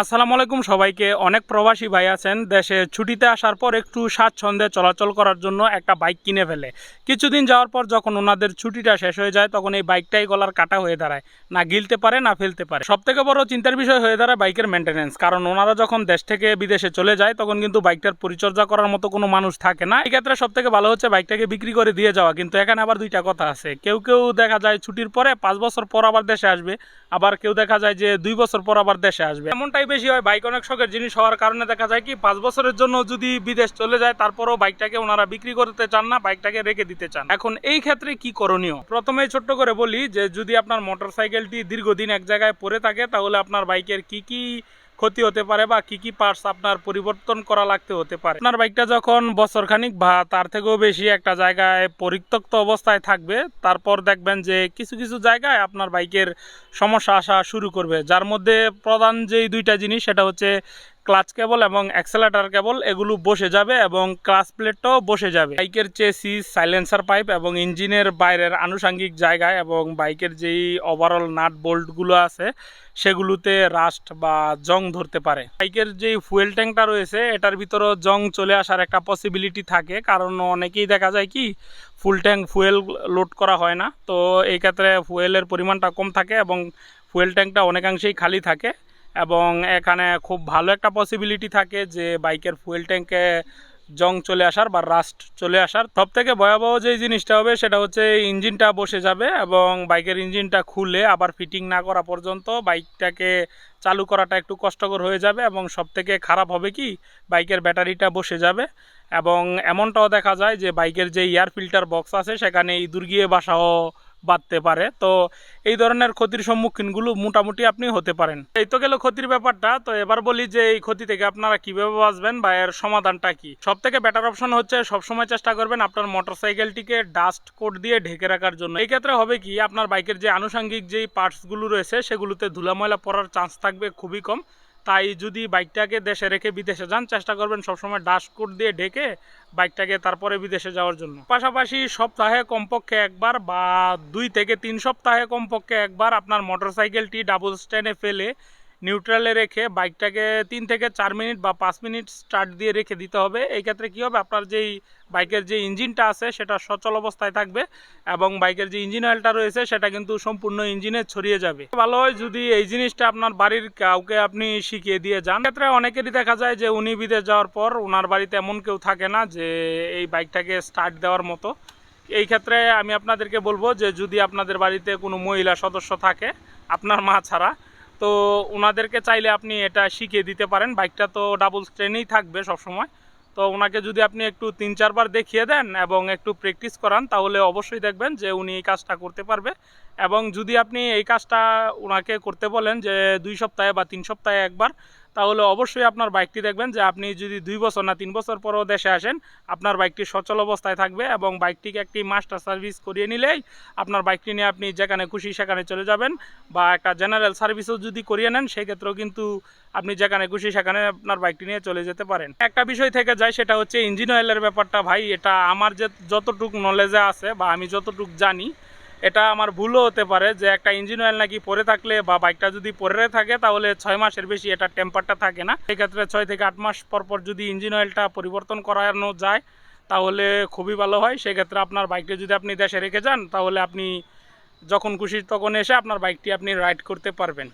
আসসালামু আলাইকুম সবাইকে। অনেক প্রবাসী ভাই আছেন, দেশে ছুটিতে আসার পর একটু স্বাচ্ছন্দ্যে চলাচল করার জন্য একটা বাইক কিনে ফেলে। কিছুদিন যাওয়ার পর যখন ওনাদের ছুটিটা শেষ হয়ে যায়, তখন এই বাইকটাই গলার কাটা হয়ে দাঁড়ায়। না গিলতে পারে, না ফেলতে পারে। সব থেকে বড় চিন্তার বিষয় হয়ে দাঁড়ায় বাইকের মেনটেনেন্স কারণ ওনারা যখন দেশ থেকে বিদেশে চলে যায়, তখন কিন্তু বাইকটার পরিচর্যা করার মতো কোনো মানুষ থাকে না। এই ক্ষেত্রে সব থেকে ভালো হচ্ছে বাইকটাকে বিক্রি করে দিয়ে যাওয়া। কিন্তু এখানে আবার দুইটা কথা আছে। কেউ কেউ দেখা যায় ছুটির পরে পাঁচ বছর পর আবার দেশে আসবে, আবার কেউ দেখা যায় যে দুই বছর পর আবার দেশে আসবে। এমনটাই বেশি হয় বাইক অনেক শখের জিনিস হওয়ার কারণে দেখা যায় কি, পাঁচ বছরের জন্য যদি বিদেশ চলে যায়, তারপরও বাইকটাকে ওনারা বিক্রি করতে চান না বাইকটাকে রেখে দিতে চান। এখন এই ক্ষেত্রে কি করণীয়? প্রথমে ছোট্ট করে বলি যে, যদি আপনার মোটর সাইকেলটি দীর্ঘদিন এক জায়গায় পরে থাকে, তাহলে আপনার বাইকের কি কি ক্ষতি হতে পারে বা কি কি পার্টস আপনার পরিবর্তন করা লাগতে হতে পারে। আপনার বাইকটা যখন বছরখানিক বা তার থেকেও বেশি একটা জায়গায় পরিত্যক্ত অবস্থায় থাকবে, তারপর দেখবেন যে কিছু কিছু জায়গায় আপনার বাইকের সমস্যা আসা শুরু করবে। যার মধ্যে প্রধান যেই দুইটা জিনিস সেটা হচ্ছে ক্লাচ কেবল এবং অ্যাক্সেলেটার কেবল এগুলো বসে যাবে এবং ক্লাচ প্লেটটাও বসে যাবে। বাইকের চেসিস সাইলেন্সার পাইপ এবং ইঞ্জিনের বাইরের আনুষাঙ্গিক জায়গায় এবং বাইকের যেই ওভারঅল নাট বোল্টগুলো আছে, সেগুলোতে রাস্ট বা জং ধরতে পারে। বাইকের যেই ফুয়েল ট্যাঙ্কটা রয়েছে, এটার ভিতরেও জং চলে আসার একটা পসিবিলিটি থাকে। কারণ অনেকেই দেখা যায় কি ফুল ট্যাঙ্ক ফুয়েল লোড করা হয় না। তো এই ক্ষেত্রে ফুয়েলের পরিমাণটা কম থাকে এবং ফুয়েল ট্যাঙ্কটা অনেকাংশেই খালি থাকে। এবং এখানে খুব ভালো একটা পসিবিলিটি থাকে যে বাইকের ফুয়েল ট্যাঙ্কে জং চলে আসার বা রাস্ট চলে আসার। সব থেকে ভয়াবহ যে জিনিসটা হবে সেটা হচ্ছে ইঞ্জিনটা বসে যাবে এবং বাইকের ইঞ্জিনটা খুলে আবার ফিটিং না করা পর্যন্ত বাইকটাকে চালু করাটা একটু কষ্টকর হয়ে যাবে এবং সব থেকে খারাপ হবে কি, বাইকের ব্যাটারিটা বসে যাবে এবং এমনটাও দেখা যায় যে বাইকের যে এয়ার ফিল্টার বক্স আছে সেখানে ইঁদুর গিয়ে বাসাও বাঁধতে পারে। তো এই ধরনের ক্ষতির সম্মুখীনগুলো মোটামুটি আপনি হতে পারেন। এই তো গেল ক্ষতির ব্যাপারটা। তো এবার বলি যে এই ক্ষতি থেকে আপনারা কীভাবে বাঁচবেন বা এর সমাধানটা কি? সব থেকে বেটার অপশন হচ্ছে সবসময় চেষ্টা করবেন আপনার মোটরসাইকেলটিকে ডাস্ট কোট দিয়ে ঢেকে রাখার জন্য। এই ক্ষেত্রে হবে কি, আপনার বাইকের যে আনুষঙ্গিক যেই পার্টসগুলো রয়েছে, সেগুলোতে ধুলা ময়লা পড়ার চান্স থাকবে খুবই কম। তাই যদি বাইকটাকে দেশে রেখে বিদেশে যান, চেষ্টা করবেন সবসময় ডাস্টকোট দিয়ে ঢেকে বাইকটাকে তারপরে বিদেশে যাওয়ার জন্য। পাশাপাশি সপ্তাহে কমপক্ষে একবার বা দুই থেকে তিন সপ্তাহে কমপক্ষে একবার আপনার মোটরসাইকেলটি ডাবল স্ট্যান্ডে ফেলে নিউট্রালে রেখে বাইকটাকে তিন থেকে চার মিনিট বা পাঁচ মিনিট স্টার্ট দিয়ে রেখে দিতে হবে। এই ক্ষেত্রে কী হবে? আপনার যেই বাইকের যে ইঞ্জিনটা আছে, সেটা সচল অবস্থায় থাকবে এবং বাইকের যে ইঞ্জিন অয়েলটা রয়েছে, সেটা কিন্তু সম্পূর্ণ ইঞ্জিনে ছড়িয়ে যাবে। ভালো হয় যদি এই জিনিসটা আপনার বাড়ির কাউকে আপনি শিখিয়ে দিয়ে যান। ক্ষেত্রে অনেকেরই দেখা যায় যে উনি বিদেশ যাওয়ার পর ওনার বাড়িতে এমন কেউ থাকে না যে এই বাইকটাকে স্টার্ট দেওয়ার মতো। এই ক্ষেত্রে আমি আপনাদেরকে বলব যে যদি আপনাদের বাড়িতে কোনো মহিলা সদস্য থাকে, আপনার মা ছাড়া তো ওনাদেরকে চাইলে আপনি এটা শিখিয়ে দিতে পারেন। বাইকটা তো ডাবল স্ট্রেনেই থাকবে সবসময়। তো ওনাকে যদি আপনি একটু তিন চারবার দেখিয়ে দেন এবং একটু প্র্যাকটিস করান, তাহলে অবশ্যই দেখবেন যে উনি এই কাজটা করতে পারবে। এবং যদি আপনি এই কাজটা ওনাকে করতে বলেন যে দুই সপ্তাহে বা তিন সপ্তাহে একবার তাহলে অবশ্যই আপনার বাইকটি দেখবেন যে আপনি যদি দুই বছর না তিন বছর পরও দেশে আসেন, আপনার বাইকটি সচল অবস্থায় থাকবে এবং বাইকটিকে একটি মাস্টার সার্ভিস করিয়ে নিলেই আপনার বাইকটি নিয়ে আপনি যেখানে খুশি সেখানে চলে যাবেন বা একটা জেনারেল সার্ভিসও যদি করিয়ে নেন, সেক্ষেত্রেও কিন্তু আপনি যেখানে খুশি সেখানে আপনার বাইকটি নিয়ে চলে যেতে পারেন। একটা বিষয় থেকে যায়, সেটা হচ্ছে ইঞ্জিন অয়েলের ব্যাপারটা ভাই, এটা আমার যে যতটুক নলেজে আছে বা আমি যতটুক জানি এটা আমার ভুলও হতে পারে যে একটা ইঞ্জিন অয়েল নাকি পরে থাকলে বা বাইকটা যদি পরে থাকে তাহলে ছয় মাসের বেশি এটা টেম্পারটা থাকে না। সেক্ষেত্রে ছয় থেকে আট মাস পর পর যদি ইঞ্জিন অয়েলটা পরিবর্তন করানো যায় তাহলে খুবই ভালো হয়। সেক্ষেত্রে আপনার বাইকটি যদি আপনি দেশে রেখে যান তাহলে আপনি যখন খুশি তখন এসে আপনার বাইকটি আপনি রাইড করতে পারবেন।